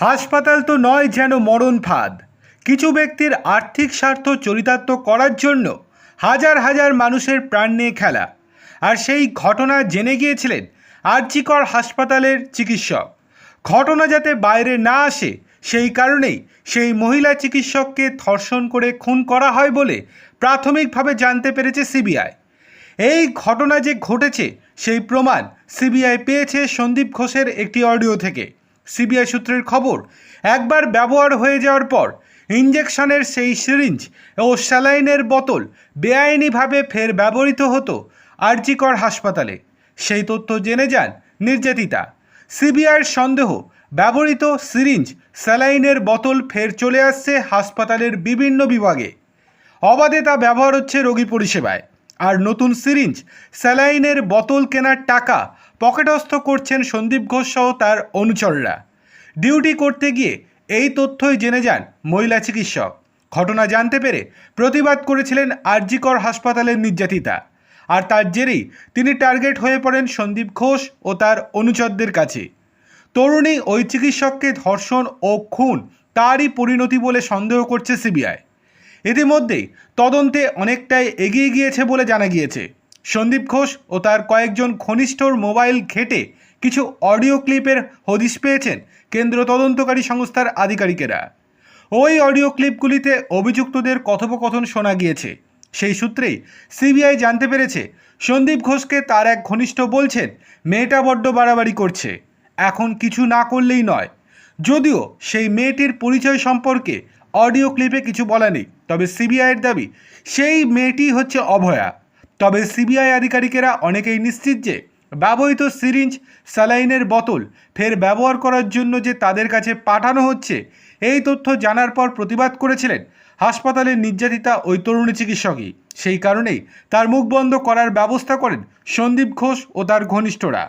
হাসপাতাল তো নয় যেন মরণ ফাঁদ। কিছু ব্যক্তির আর্থিক স্বার্থ চরিতার্থ করার জন্য হাজার হাজার মানুষের প্রাণ নিয়ে খেলা। আর সেই ঘটনা জেনে গিয়েছিলেন আর্চিকর হাসপাতালের চিকিৎসক। ঘটনা যাতে বাইরে না আসে, সেই কারণেই সেই মহিলা চিকিৎসককে ধর্ষণ করে খুন করা হয় বলে প্রাথমিকভাবে জানতে পেরেছে সিবিআই। এই ঘটনা যে ঘটেছে, সেই প্রমাণ সিবিআই পেয়েছে সন্দীপ ঘোষের একটি অডিও থেকে। সিবিআই সূত্রের খবর, একবার ব্যবহার হয়ে যাওয়ার পর ইঞ্জেকশনের সেই সিরিঞ্জ ও স্যালাইনের বোতল বেআইনিভাবে ফের ব্যবহৃত হতো আরজিকর হাসপাতালে। সেই তথ্য জেনে যান নির্যাতিতা। সিবিআইয়ের সন্দেহ, ব্যবহৃত সিরিঞ্জ, স্যালাইনের বোতল ফের চলে আসছে হাসপাতালের বিভিন্ন বিভাগে। অবাধে তা ব্যবহার হচ্ছে রোগী পরিষেবায়। আর নতুন সিরিঞ্জ, স্যালাইনের বোতল কেনার টাকা পকেটস্থ করছেন সন্দীপ ঘোষ সহ তার অনুচররা। ডিউটি করতে গিয়ে এই তথ্যই জেনে যান মহিলা চিকিৎসক। ঘটনা জানতে পেরে প্রতিবাদ করেছিলেন আরজিকর হাসপাতালের নির্যাতিতা। আর তার জেরেই তিনি টার্গেট হয়ে পড়েন সন্দীপ ঘোষ ও তার অনুচরদের কাছে। তরুণী ওই চিকিৎসককে ধর্ষণ ও খুন তারই পরিণতি বলে সন্দেহ করছে সিবিআই। ইতিমধ্যেই তদন্তে অনেকটাই এগিয়ে গিয়েছে বলে জানা গিয়েছে। সন্দীপ ঘোষ ও তার কয়েকজন ঘনিষ্ঠর মোবাইল ঘেটে কিছু অডিও ক্লিপের হদিশ পেয়েছেন কেন্দ্র তদন্তকারী সংস্থার আধিকারিকেরা। ওই অডিও ক্লিপগুলিতে অভিযুক্তদের কথোপকথন শোনা গিয়েছে। সেই সূত্রেই সিবিআই জানতে পেরেছে, সন্দীপ ঘোষকে তার এক ঘনিষ্ঠ বলছেন, মেয়েটা বড্ড বাড়াবাড়ি করছে। এখন কিছু না করলেই নয়। যদিও সেই মেয়েটির পরিচয় সম্পর্কে অডিও ক্লিপে কিছু বলা নেই, তবে সিবিআইয়ের দাবি, সেই মেয়েটি হচ্ছে অভয়া। তবে সিবিআই আধিকারিকেরা অনেকেই নিশ্চিত যে ব্যবহৃত সিরিঞ্জ, স্যালাইনের বোতল ফের ব্যবহার করার জন্য যে তাদের কাছে পাঠানো হচ্ছে, এই তথ্য জানার পর প্রতিবাদ করেছিলেন হাসপাতালের নির্যাতিতা ওই তরুণী চিকিৎসকই। সেই কারণেই তার মুখ বন্ধ করার ব্যবস্থা করেন সন্দীপ ঘোষ ও তার ঘনিষ্ঠরা।